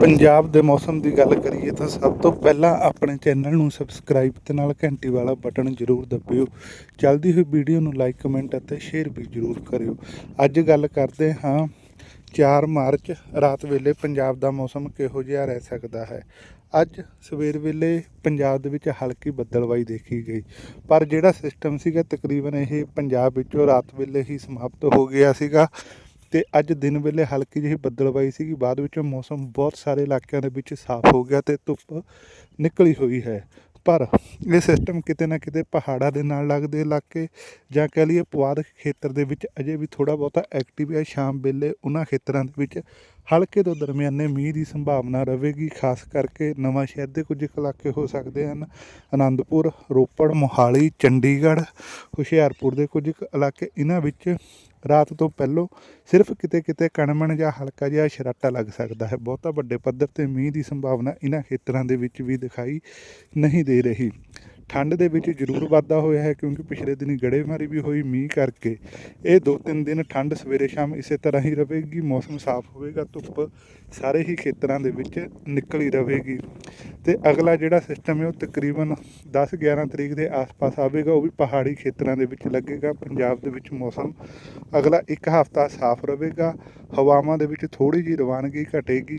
ਪੰਜਾਬ ਦੇ ਮੌਸਮ ਦੀ ਗੱਲ ਕਰੀਏ ਤਾਂ ਸਭ ਤੋਂ ਪਹਿਲਾਂ ਆਪਣੇ ਚੈਨਲ ਨੂੰ ਸਬਸਕ੍ਰਾਈਬ ਤੇ ਨਾਲ ਘੰਟੀ ਵਾਲਾ ਬਟਨ ਜ਼ਰੂਰ ਦਬਿਓ। ਚੱਲਦੀ ਹੋਈ ਵੀਡੀਓ ਨੂੰ ਲਾਈਕ ਕਮੈਂਟ ਅਤੇ ਸ਼ੇਅਰ ਵੀ ਜ਼ਰੂਰ ਕਰਿਓ। ਅੱਜ ਗੱਲ ਕਰਦੇ ਹਾਂ 4 ਮਾਰਚ, ਰਾਤ ਵੇਲੇ ਪੰਜਾਬ ਦਾ ਮੌਸਮ ਕਿਹੋ ਜਿਹਾ ਰਹਿ ਸਕਦਾ ਹੈ? ਅੱਜ ਸਵੇਰ ਵੇਲੇ ਪੰਜਾਬ ਦੇ ਵਿੱਚ ਹਲਕੀ ਬੱਦਲਵਾਈ ਦੇਖੀ ਗਈ। ਪਰ ਜਿਹੜਾ ਸਿਸਟਮ ਸੀਗਾ, ਤਕਰੀਬਨ ਇਹ ਪੰਜਾਬ ਵਿੱਚੋਂ ਰਾਤ ਵੇਲੇ ਹੀ ਸਮਾਪਤ ਹੋ ਗਿਆ ਸੀਗਾ। ਤੇ ਅੱਜ ਦਿਨ ਵੇਲੇ ਹਲਕੀ ਜਿਹੀ ਬੱਦਲਵਾਈ ਸੀਗੀ। ਬਾਅਦ ਵਿੱਚ ਮੌਸਮ ਬਹੁਤ ਸਾਰੇ ਇਲਾਕਿਆਂ ਦੇ ਵਿੱਚ ਸਾਫ਼ ਹੋ ਗਿਆ ਤੇ ਧੁੱਪ ਨਿਕਲੀ ਹੋਈ ਹੈ। ਪਰ ਇਹ ਸਿਸਟਮ ਕਿਤੇ ਨਾ ਕਿਤੇ ਪਹਾੜਾਂ ਦੇ ਨਾਲ ਲੱਗਦੇ ਇਲਾਕੇ ਜਾਂ ਕਹਿ ਲਈਏ ਪੁਆਧ ਖੇਤਰ ਦੇ ਵਿੱਚ ਅਜੇ ਵੀ ਥੋੜਾ ਬਹੁਤਾ ਐਕਟਿਵ ਹੈ। ਸ਼ਾਮ ਵੇਲੇ ਉਹਨਾਂ ਖੇਤਰਾਂ ਦੇ ਵਿੱਚ ਹਲਕੇ ਤੋਂ ਦਰਮਿਆਨੇ ਮੀਂਹ ਦੀ ਸੰਭਾਵਨਾ ਰਹੇਗੀ, ਖਾਸ ਕਰਕੇ ਨਵਾਂ ਸ਼ਹਿਰ ਦੇ ਕੁਝ ਕੁ ਇਲਾਕੇ ਹੋ ਸਕਦੇ ਹਨ। ਆਨੰਦਪੁਰ ਰੋਪੜ, ਮੋਹਾਲੀ, ਚੰਡੀਗੜ੍ਹ, ਹੁਸ਼ਿਆਰਪੁਰ ਦੇ ਕੁਝ ਕੁ ਇਲਾਕੇ ਇਹਨਾਂ ਵਿੱਚ ਰਾਤ ਤੋਂ ਪਹਿਲੋਂ ਸਿਰਫ ਕਿਤੇ ਕਿਤੇ ਕਣਮਣ ਜਾਂ ਹਲਕਾ ਜਿਹਾ ਛਰਾਟਾ ਲੱਗ ਸਕਦਾ ਹੈ। ਬਹੁਤਾ ਵੱਡੇ ਪੱਧਰ ਤੇ ਮੀਂਹ ਦੀ ਸੰਭਾਵਨਾ ਇਹਨਾਂ ਖੇਤਰਾਂ ਦੇ ਵਿੱਚ ਵੀ ਦਿਖਾਈ ਨਹੀਂ ਦੇ ਰਹੀ। ਠੰਡ ਦੇ ਵਿੱਚ ਜ਼ਰੂਰ ਵਾਧਾ ਹੋਇਆ ਹੈ ਕਿਉਂਕਿ ਪਿਛਲੇ ਦਿਨੀ ਗੜੇਮਾਰੀ ਵੀ ਹੋਈ ਮੀਂਹ ਕਰਕੇ। ਇਹ ਦੋ ਤਿੰਨ ਦਿਨ ਠੰਡ ਸਵੇਰੇ ਸ਼ਾਮ ਇਸੇ ਤਰ੍ਹਾਂ ਹੀ ਰਹੇਗੀ, ਮੌਸਮ ਸਾਫ਼ ਹੋਵੇਗਾ, ਧੁੱਪ ਸਾਰੇ ਹੀ ਖੇਤਰਾਂ ਦੇ ਵਿੱਚ ਨਿਕਲੀ ਰਹੇਗੀ। ਤੇ ਅਗਲਾ ਜਿਹੜਾ ਸਿਸਟਮ ਹੈ ਉਹ ਤਕਰੀਬਨ 10 11 ਤਰੀਕ ਦੇ ਆਸ-ਪਾਸ ਆਵੇਗਾ, ਉਹ ਵੀ ਪਹਾੜੀ ਖੇਤਰਾਂ ਦੇ ਵਿੱਚ ਲੱਗੇਗਾ, ਪੰਜਾਬ ਦੇ ਵਿੱਚ ਮੌਸਮ ਅਗਲਾ ਇੱਕ ਹਫ਼ਤਾ ਸਾਫ਼ ਰਹੇਗਾ, ਹਵਾਵਾਂ ਦੇ ਵਿੱਚ ਥੋੜੀ ਜਿਹੀ ਰਵਾਨਗੀ ਘਟੇਗੀ।